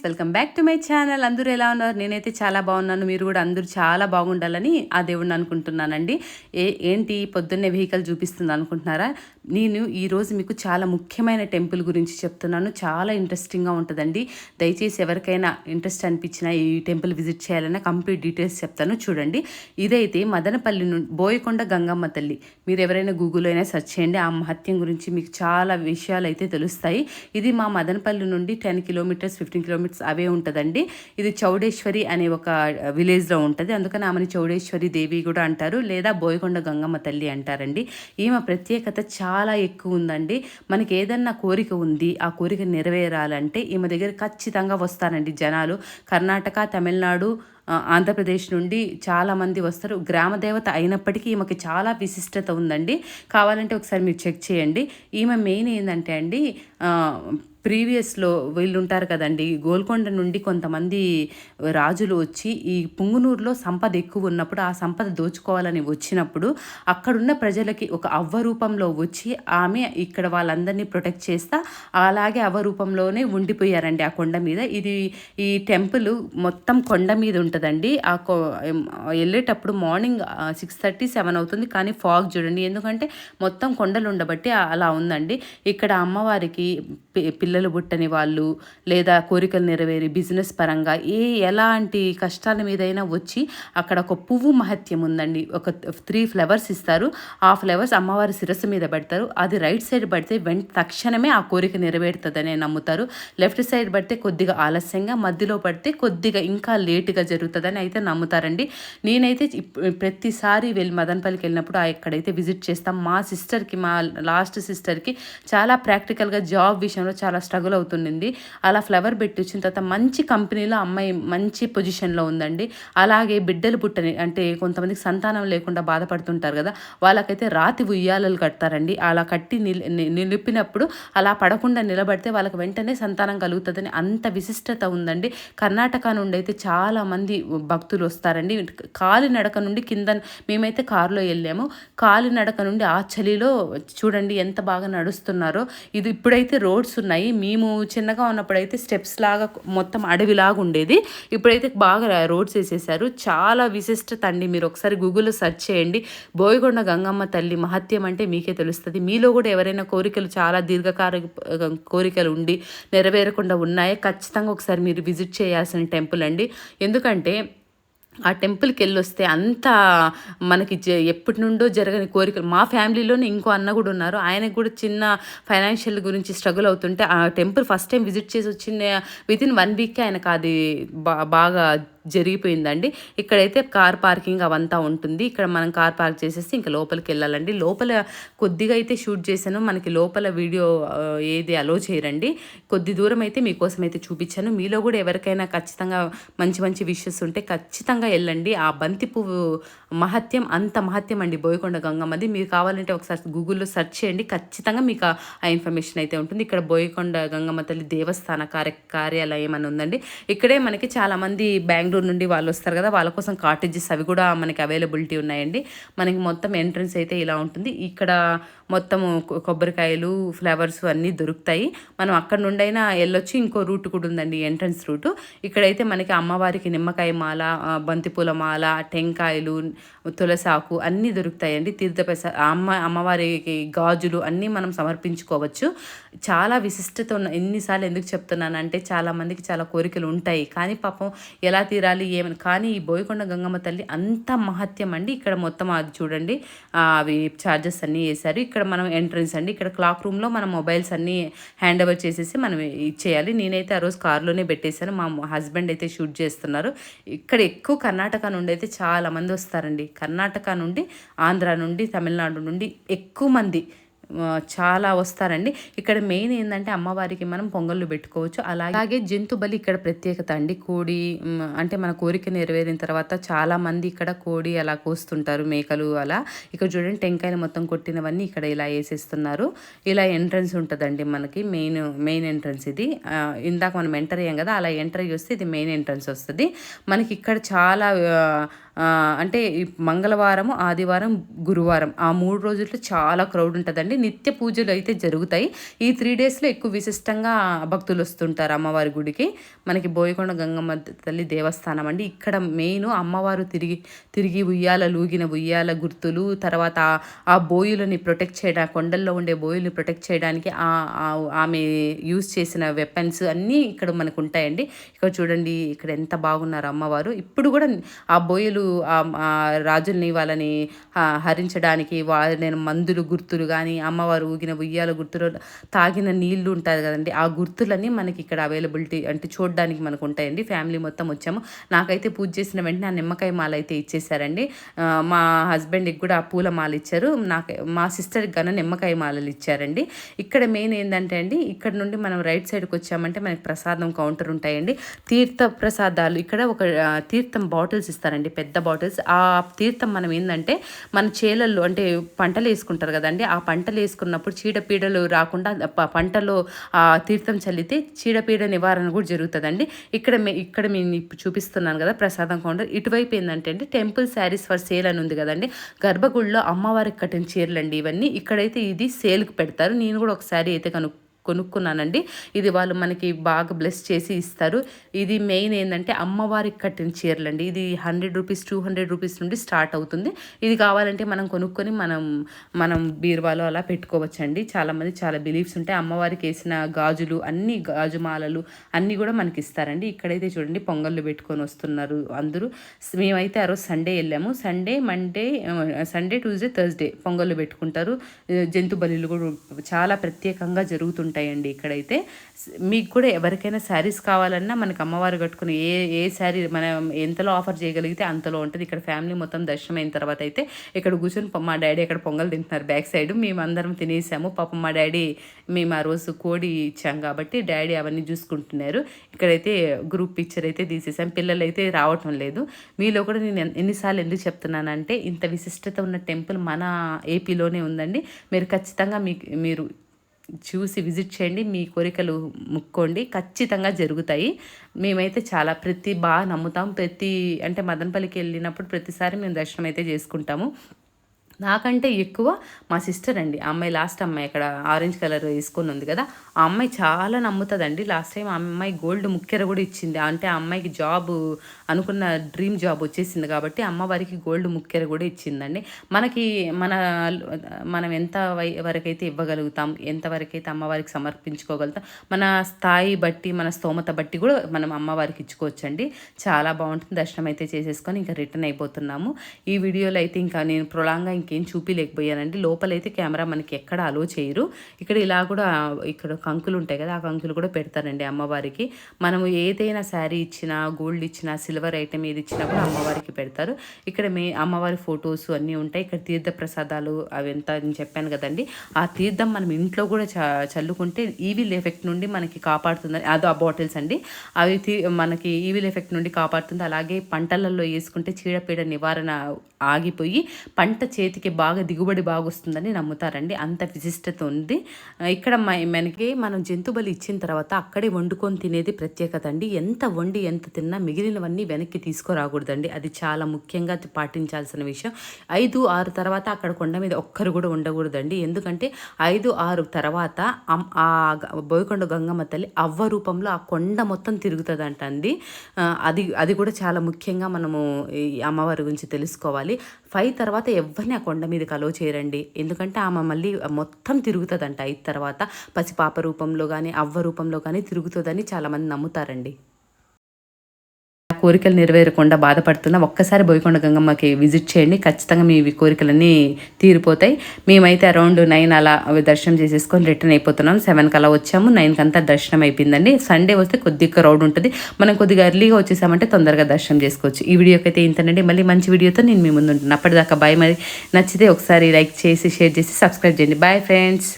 Friends welcome back to my channel. అందరూ ఎలా ఉన్నారు? నేనైతే చాలా బాగున్నాను. మీరు కూడా అందరూ చాలా బాగుండాలని ఆ దేవుడిని అనుకుంటున్నానండి. ఏ ఏంటి? పొద్దున్నే వెహికల్ చూపిస్తుంది అనుకుంటున్నారా? నేను ఈరోజు మీకు చాలా ముఖ్యమైన టెంపుల్ గురించి చెప్తున్నాను. చాలా ఇంట్రెస్టింగ్గా ఉంటుందండి. దయచేసి ఎవరికైనా ఇంట్రెస్ట్ అనిపించిన ఈ టెంపుల్ విజిట్ చేయాలన్నా కంప్లీట్ డీటెయిల్స్ చెప్తాను. చూడండి. ఇదైతే మదనపల్లి నుండి బోయకొండ గంగమ్మ తల్లి. మీరు ఎవరైనా గూగుల్లో అయినా సెర్చ్ చేయండి. ఆ మహత్యం గురించి మీకు చాలా విషయాలు అయితే తెలుస్తాయి. ఇది మా మదనపల్లి నుండి టెన్ కిలోమీటర్స్ ఫిఫ్టీన్ కిలోమీటర్స్ అవే ఉంటుందండి. ఇది చౌడేశ్వరి అనే ఒక విలేజ్లో ఉంటుంది. అందుకని ఆమెని చౌడేశ్వరి దేవి కూడా అంటారు. లేదా బోయకొండ గంగమ్మ తల్లి అంటారండి. ఈమె ప్రత్యేకత చాలా ఎక్కువ ఉందండి. మనకి ఏదన్నా కోరిక ఉంది ఆ కోరిక నెరవేరాలంటే ఈమె దగ్గర ఖచ్చితంగా వస్తారండి జనాలు. కర్ణాటక తమిళనాడు ఆంధ్రప్రదేశ్ నుండి చాలామంది వస్తారు. గ్రామ దేవత అయినప్పటికీ ఈమెకి చాలా విశిష్టత ఉందండి. కావాలంటే ఒకసారి మీరు చెక్ చేయండి. ఈమె మెయిన్ ఏంటంటే అండి ప్రీవియస్లో వీళ్ళు ఉంటారు కదండి గోల్కొండ నుండి కొంతమంది రాజులు వచ్చి ఈ పుంగునూరులో సంపద ఎక్కువ ఉన్నప్పుడు ఆ సంపద దోచుకోవాలని వచ్చినప్పుడు అక్కడున్న ప్రజలకి ఒక అవ్వ రూపంలో వచ్చి ఆమె ఇక్కడ వాళ్ళందరినీ ప్రొటెక్ట్ చేస్తా అలాగే అవ్వ రూపంలోనే ఉండిపోయారండి ఆ కొండ మీద. ఇది ఈ టెంపుల్ మొత్తం కొండ మీద ఉంటుందండి. ఆ కొ వెళ్ళేటప్పుడు మార్నింగ్ సిక్స్ థర్టీ సెవెన్ అవుతుంది కానీ ఫాగ్ చూడండి. ఎందుకంటే మొత్తం కొండలు ఉండబట్టి అలా ఉందండి. ఇక్కడ అమ్మవారికి పి- పిల్లలు పుట్టని వాళ్ళు లేదా కోరికలు నెరవేరి బిజినెస్ పరంగా ఏ ఎలాంటి కష్టాల మీదైనా వచ్చి అక్కడ ఒక పువ్వు మహత్యం ఉందండి. ఒక త్రీ ఫ్లవర్స్ ఇస్తారు. ఆ ఫ్లవర్స్ అమ్మవారి శిరస్సు మీద పెడతారు. అది రైట్ సైడ్ పడితే వెంట తక్షణమే ఆ కోరిక నెరవేరుతుందని నమ్ముతారు. లెఫ్ట్ సైడ్ పడితే కొద్దిగా ఆలస్యంగా మధ్యలో పడితే కొద్దిగా ఇంకా లేటుగా జరుగుతుందని అయితే నమ్ముతారండి. నేనైతే ప్రతిసారి వెళ్ళి మదనపల్లికి వెళ్ళినప్పుడు ఎక్కడైతే విజిట్ చేస్తాం మా సిస్టర్కి మా లాస్ట్ సిస్టర్కి చాలా ప్రాక్టికల్గా జాబ్ విషయంలో చాలా స్ట్రగుల్ అవుతుండింది. అలా ఫ్లవర్ పెట్టి వచ్చిన తర్వాత మంచి కంపెనీలో అమ్మాయి మంచి పొజిషన్లో ఉందండి. అలాగే బిడ్డలు పుట్టని అంటే కొంతమందికి సంతానం లేకుండా బాధపడుతుంటారు కదా వాళ్ళకైతే రాతి ఉయ్యాలలు కడతారండి. అలా కట్టి నిల్ ని- నిలిపినప్పుడు అలా పడకుండా నిలబడితే వాళ్ళకి వెంటనే సంతానం కలుగుతుందని అంత విశిష్టత ఉందండి. కర్ణాటక నుండి అయితే చాలా మంది భక్తులు వస్తారండి. కాలినడక నుండి కింద మేమైతే కారులో వెళ్ళాము. కాలినడక నుండి ఆ చలిలో చూడండి ఎంత బాగా నడుస్తున్నారో. ఇది ఇప్పుడైతే రోడ్స్ ఉన్నాయి. మేము చిన్నగా ఉన్నప్పుడైతే స్టెప్స్ లాగా మొత్తం అడవిలాగా ఉండేది. ఇప్పుడైతే బాగా రోడ్స్ వేసేసారు చాలా విశిష్టత అండి మీరు ఒకసారి గూగుల్లో సెర్చ్ చేయండి. బోయగొండ గంగమ్మ తల్లి మహత్యం అంటే మీకే తెలుస్తుంది. మీలో కూడా ఎవరైనా కోరికలు చాలా దీర్ఘకాల కోరికలు ఉండి నెరవేరకుండా ఉన్నాయో? ఖచ్చితంగా ఒకసారి మీరు విజిట్ చేయాల్సిన టెంపుల్ అండి. ఎందుకంటే ఆ టెంపుల్కి వెళ్ళొస్తే అంత మనకి జ ఎప్పటి నుండో జరగని కోరికలు. మా ఫ్యామిలీలోనే ఇంకో అన్న కూడా ఉన్నారు. ఆయనకు కూడా చిన్న ఫైనాన్షియల్ గురించి స్ట్రగుల్ అవుతుంటే ఆ టెంపుల్ ఫస్ట్ టైం విజిట్ చేసి వచ్చిన విత్ ఇన్ వన్ వీక్కే ఆయనకు అది బా బాగా జరిగిపోయిందండి. ఇక్కడైతే కార్ పార్కింగ్ అవంతా ఉంటుంది. ఇక్కడ మనం కార్ పార్క్ చేసేసి ఇంకా లోపలికి వెళ్ళాలండి. లోపల కొద్దిగా అయితే షూట్ చేశాను. మనకి లోపల వీడియో ఏది అలో చేయరండి. కొద్ది దూరం అయితే మీకోసం అయితే చూపించాను. మీలో కూడా ఎవరికైనా ఖచ్చితంగా మంచి మంచి విషెస్ ఉంటే ఖచ్చితంగా వెళ్ళండి. ఆ బంతి పువ్వు మహత్యం అంత మహత్యం అండి. బోయకొండ గంగమ్మది. మీరు కావాలంటే ఒకసారి గూగుల్లో సెర్చ్ చేయండి. ఖచ్చితంగా మీకు ఆ- ఇన్ఫర్మేషన్ అయితే ఉంటుంది. ఇక్కడ బోయకొండ గంగమ్మ తల్లి దేవస్థాన కార్య కార్యాలయం అని ఉందండి. ఇక్కడే మనకి చాలామంది బ్యాంక్ బెంగళూరు నుండి వాళ్ళు వస్తారు కదా వాళ్ళ కోసం కాటేజెస్ అవి కూడా మనకి అవైలబిలిటీ ఉన్నాయండి. మనకి మొత్తం ఎంట్రన్స్ అయితే ఇలా ఉంటుంది. ఇక్కడ మొత్తము కొబ్బరికాయలు ఫ్లవర్స్ అన్నీ దొరుకుతాయి. మనం అక్కడ నుండైనా వెళ్ళొచ్చి వెళ్ళొచ్చు ఇంకో రూట్ కూడా ఉందండి ఎంట్రన్స్ రూట్. ఇక్కడైతే మనకి అమ్మవారికి నిమ్మకాయ మాల బంతిపూల మాల టెంకాయలు తులసాకు అన్నీ దొరుకుతాయండి. తీర్థప్రస అమ్మ అమ్మవారికి గాజులు అన్నీ మనం సమర్పించుకోవచ్చు. చాలా విశిష్టత ఉన్న ఎన్నిసార్లు ఎందుకు చెప్తున్నానంటే చాలామందికి చాలా కోరికలు ఉంటాయి. కానీ పాపం ఎలా తీరాలి ఏమని కానీ ఈ బోయకొండ గంగమ్మ తల్లి అంత మహత్యం అండి. ఇక్కడ మొత్తం అది చూడండి. అవి చార్జెస్ అన్నీ వేశారు. ఇక్కడ ఇక్కడ మనం ఎంట్రన్స్ అండి. ఇక్కడ క్లాక్ రూమ్లో మన మొబైల్స్ అన్నీ హ్యాండ్ ఓవర్ చేసేసి మనం ఇచ్చేయాలి. నేనైతే ఆ రోజు కార్లోనే పెట్టేశాను. మా హస్బెండ్ అయితే షూట్ చేస్తున్నారు. ఇక్కడ ఎక్కువ కర్ణాటక నుండి అయితే చాలా మంది వస్తారండి. కర్ణాటక నుండి ఆంధ్ర నుండి తమిళనాడు నుండి ఎక్కువ మంది చాలా వస్తారండి. ఇక్కడ మెయిన్ ఏంటంటే అమ్మవారికి మనం పొంగళ్ళు పెట్టుకోవచ్చు. అలాగే జంతు బలి ఇక్కడ ప్రత్యేకత అండి. కోడి అంటే మన కోరిక నెరవేరిన తర్వాత చాలా మంది ఇక్కడ కోడి అలా కోస్తుంటారు మేకలు అలా. ఇక్కడ చూడండి టెంకాయలు మొత్తం కొట్టినవన్నీ ఇక్కడ ఇలా వేసేస్తున్నారు. ఇలా ఎంట్రన్స్ ఉంటుందండి మనకి మెయిన్ మెయిన్ ఎంట్రన్స్ ఇది. ఇందాక మనం ఎంటర్ అయ్యాం కదా అలా ఎంటర్ చేస్తే ఇది మెయిన్ ఎంట్రన్స్ వస్తుంది. మనకి ఇక్కడ చాలా అంటే మంగళవారం ఆదివారం గురువారం. ఆ మూడు రోజుల్లో చాలా క్రౌడ్ ఉంటుందండి. నిత్య పూజలు అయితే జరుగుతాయి. ఈ త్రీ డేస్లో ఎక్కువ విశిష్టంగా భక్తులు వస్తుంటారు అమ్మవారి గుడికి. మనకి బోయకొండ గంగమ్మ తల్లి దేవస్థానం అండి. ఇక్కడ మెయిన్ అమ్మవారు తిరిగి తిరిగి ఉయ్యాల లూగిన ఉయ్యాల గుర్తులు తర్వాత ఆ- బోయులని ప్రొటెక్ట్ చేయడానికి కొండల్లో ఉండే బోయుల్ని ప్రొటెక్ట్ చేయడానికి ఆ- ఆమె యూజ్ చేసిన వెపన్స్ అన్నీ ఇక్కడ మనకు ఉంటాయండి. ఇక్కడ చూడండి ఇక్కడ ఎంత బాగున్నారు అమ్మవారు. ఇప్పుడు కూడా ఆ బోయలు రాజుల్ని వాళ్ళని ఆ, హరించడానికి నేను మందులు గుర్తులు కానీ అమ్మవారు ఊగిన ఉయ్యాల గుర్తులు తాగిన నీళ్ళు ఉంటుంది కదండి. ఆ గుర్తులన్నీ మనకి ఇక్కడ అవైలబిలిటీ అంటే చూడడానికి మనకు ఉంటాయండి. ఫ్యామిలీ మొత్తం వచ్చాము. నాకైతే పూజ చేసిన వెంటనే ఆ నిమ్మకాయ మాల అయితే ఇచ్చేసారండి మా హస్బెండ్కి కూడా ఆ పూల మాల ఇచ్చారు. నాకు మా సిస్టర్కి గాను నిమ్మకాయ మాలలు ఇచ్చారండి. ఇక్కడ మెయిన్ ఏంటంటే అండి ఇక్కడ నుండి మనం రైట్ సైడ్కి వచ్చామంటే మనకి ప్రసాదం కౌంటర్ ఉంటాయండి. తీర్థ ప్రసాదాలు ఇక్కడ ఒక తీర్థం బాటిల్స్ ఇస్తారండి పెద్ద పెద్ద బాటిల్స్. ఆ తీర్థం మనం ఏంటంటే మన చేలల్లో అంటే పంటలు వేసుకుంటారు కదండి ఆ పంటలు వేసుకున్నప్పుడు చీడపీడలు రాకుండా పంటలో ఆ తీర్థం చల్లితే చీడపీడ నివారణ కూడా జరుగుతుందండి. ఇక్కడ మే- ఇక్కడ మేము ఇప్పుడు చూపిస్తున్నాను కదా ప్రసాదం కౌంటర్. ఇటువైపు ఏంటంటే అండి టెంపుల్ శారీస్ ఫర్ సేల్ అని ఉంది కదండి గర్భగుడిలో అమ్మవారికి కట్టిన చీరలండి ఇవన్నీ. ఇక్కడైతే ఇది సేల్కి పెడతారు. నేను కూడా ఒక అయితే కనుక్కు కొనుక్కున్నానండి. ఇది వాళ్ళు మనకి బాగా బ్లెస్ చేసి ఇస్తారు. ఇది మెయిన్ ఏంటంటే అమ్మవారికి కట్టిన చీరలండి. ఇది hundred rupees two hundred rupees నుండి స్టార్ట్ అవుతుంది. ఇది కావాలంటే మనం కొనుక్కొని మనం మనం బీరువాలో అలా పెట్టుకోవచ్చండి. చాలామంది చాలా బిలీఫ్స్ ఉంటాయి. అమ్మవారికి వేసిన గాజులు అన్ని గాజుమాలలు అన్నీ కూడా మనకి ఇస్తారండి. ఇక్కడైతే చూడండి పొంగళ్ళు పెట్టుకొని వస్తున్నారు అందరూ. మేమైతే ఆ రోజు సండే వెళ్ళాము. Sunday Monday Sunday Tuesday Thursday పొంగళ్ళు పెట్టుకుంటారు. జంతు బలులు కూడా చాలా ప్రత్యేకంగా ఉంటాయండి ఇక్కడైతే. మీకు కూడా ఎవరికైనా శారీస్ కావాలన్నా మనకి అమ్మవారు కట్టుకుని ఏ ఏ శారీ మనం ఎంతలో ఆఫర్ చేయగలిగితే అంతలో ఉంటుంది. ఇక్కడ ఫ్యామిలీ మొత్తం దర్శనం అయిన తర్వాత అయితే ఇక్కడ కూర్చొని మా డాడీ అక్కడ పొంగల్ తింటున్నారు బ్యాక్ సైడ్. మేము అందరం తినేసాము. పాపం మా డాడీ మేము ఆ రోజు కోడి ఇచ్చాం కాబట్టి డాడీ అవన్నీ చూసుకుంటున్నారు. ఇక్కడైతే గ్రూప్ పిక్చర్ అయితే తీసేసాం. పిల్లలు అయితే రావటం లేదు. మీలో కూడా నేను ఎన్నిసార్లు ఎందుకు చెప్తున్నానంటే ఇంత విశిష్టత ఉన్న టెంపుల్ మన ఏపీలోనే ఉందండి. మీరు ఖచ్చితంగా మీకు మీరు చూసి విజిట్ చేయండి. మీ కోరికలు ముక్కోండి. ఖచ్చితంగా జరుగుతాయి. మేమైతే చాలా ప్రతి బాగా నమ్ముతాం. ప్రతి అంటే మదనపల్లికి వెళ్ళినప్పుడు ప్రతిసారి మేము దర్శనం అయితే చేసుకుంటాము. నాకంటే ఎక్కువ మా సిస్టర్ అండి. ఆ అమ్మాయి లాస్ట్ అమ్మాయి అక్కడ ఆరెంజ్ కలర్ వేసుకొని ఉంది కదా ఆ అమ్మాయి చాలా నమ్ముతుందండి. లాస్ట్ టైం ఆ అమ్మాయి గోల్డ్ ముక్కెర కూడా ఇచ్చింది. అంటే ఆ అమ్మాయికి జాబ్ అనుకున్న డ్రీమ్ జాబ్ వచ్చేసింది కాబట్టి అమ్మవారికి గోల్డ్ ముక్కెర కూడా ఇచ్చిందండి. మనకి మన మనం ఎంత వై వరకైతే ఇవ్వగలుగుతాం ఎంతవరకైతే అమ్మవారికి సమర్పించుకోగలుగుతాం మన స్థాయి బట్టి మన స్తోమత బట్టి కూడా మనం అమ్మవారికి ఇచ్చుకోవచ్చండి. చాలా బాగుంటుంది. దర్శనం అయితే చేసేసుకొని ఇంకా రిటర్న్ అయిపోతున్నాము. ఈ వీడియోలో అయితే ఇంకా నేను ప్రొలాంగా ఇంకేం చూపిలేకపోయానండి లోపలైతే కెమెరా మనకి ఎక్కడ అలో చేయరు. ఇక్కడ ఇలా కూడా ఇక్కడ కంకులు ఉంటాయి కదా ఆ కంకులు కూడా పెడతారండి అమ్మవారికి. మనము ఏదైనా శారీ ఇచ్చినా గోల్డ్ ఇచ్చినా సిల్వర్ ఐటమ్ ఏది ఇచ్చినా కూడా అమ్మవారికి పెడతారు. ఇక్కడ మే అమ్మవారి ఫొటోస్ అన్నీ ఉంటాయి. ఇక్కడ తీర్థ ప్రసాదాలు అవి ఎంత అని చెప్పాను కదండి. ఆ తీర్థం మనం ఇంట్లో కూడా చ చల్లుకుంటే ఈవిల్ ఎఫెక్ట్ నుండి మనకి కాపాడుతుందని అదో ఆ బాటిల్స్ అండి. అవి మనకి ఈవిల్ ఎఫెక్ట్ నుండి కాపాడుతుంది. అలాగే పంటలలో వేసుకుంటే చీడపీడ నివారణ ఆగిపోయి పంట చేతికి బాగా దిగుబడి బాగా వస్తుందని నమ్ముతారండి. అంత విశిష్టత ఉంది. ఇక్కడ మనకి మనం జంతు బలి ఇచ్చిన తర్వాత అక్కడే వండుకొని తినేది ప్రత్యేకత అండి. ఎంత వండి ఎంత తిన్నా మిగిలినవన్నీ వెనక్కి తీసుకురాకూడదండి. అది చాలా ముఖ్యంగా పాటించాల్సిన విషయం. ఐదు ఆరు తర్వాత అక్కడ కొండ మీద ఒక్కరు కూడా ఉండకూడదండి. ఎందుకంటే ఐదు ఆరు తర్వాత ఆ బోయకొండ గంగమ్మ తల్లి అవ్వ రూపంలో ఆ కొండ మొత్తం తిరుగుతుందంట అండి అది అది కూడా చాలా ముఖ్యంగా మనము ఈ అమ్మవారి గురించి తెలుసుకోవాలి. ఫైవ్ తర్వాత ఎవరిని ఆ కొండ మీద అలో చేయరండి. ఎందుకంటే ఆమె మళ్ళీ మొత్తం తిరుగుతుందంట. ఇది తర్వాత పసిపాప రూపంలో కానీ అవ్వ రూపంలో కానీ తిరుగుతుందని చాలామంది నమ్ముతారండి. కోరికలు నెరవేరకుండా బాధపడుతున్నా ఒక్కసారి బోయకొండ గంగమ్మకి విజిట్ చేయండి. ఖచ్చితంగా మీ కోరికలన్నీ తీరిపోతాయి. మేమైతే అరౌండ్ నైన్ అలా అవి దర్శనం చేసేసుకొని రిటర్న్ అయిపోతున్నాం. సెవెన్కి అలా వచ్చాము. నైన్కి అంతా దర్శనం అయిపోయిందండి. సండే వస్తే కొద్దిగా క్రౌడ్ ఉంటుంది. మనం కొద్దిగా ఎర్లీగా వచ్చేసామంటే తొందరగా దర్శనం చేసుకోవచ్చు. ఈ వీడియోకి అయితే ఇంతనండి. మళ్ళీ మంచి వీడియోతో నేను మీ ముందు ఉంటాను అప్పటిదాకా బాయ్ మరి. నచ్చితే ఒకసారి లైక్ చేసి షేర్ చేసి సబ్స్క్రైబ్ చేయండి. Bye friends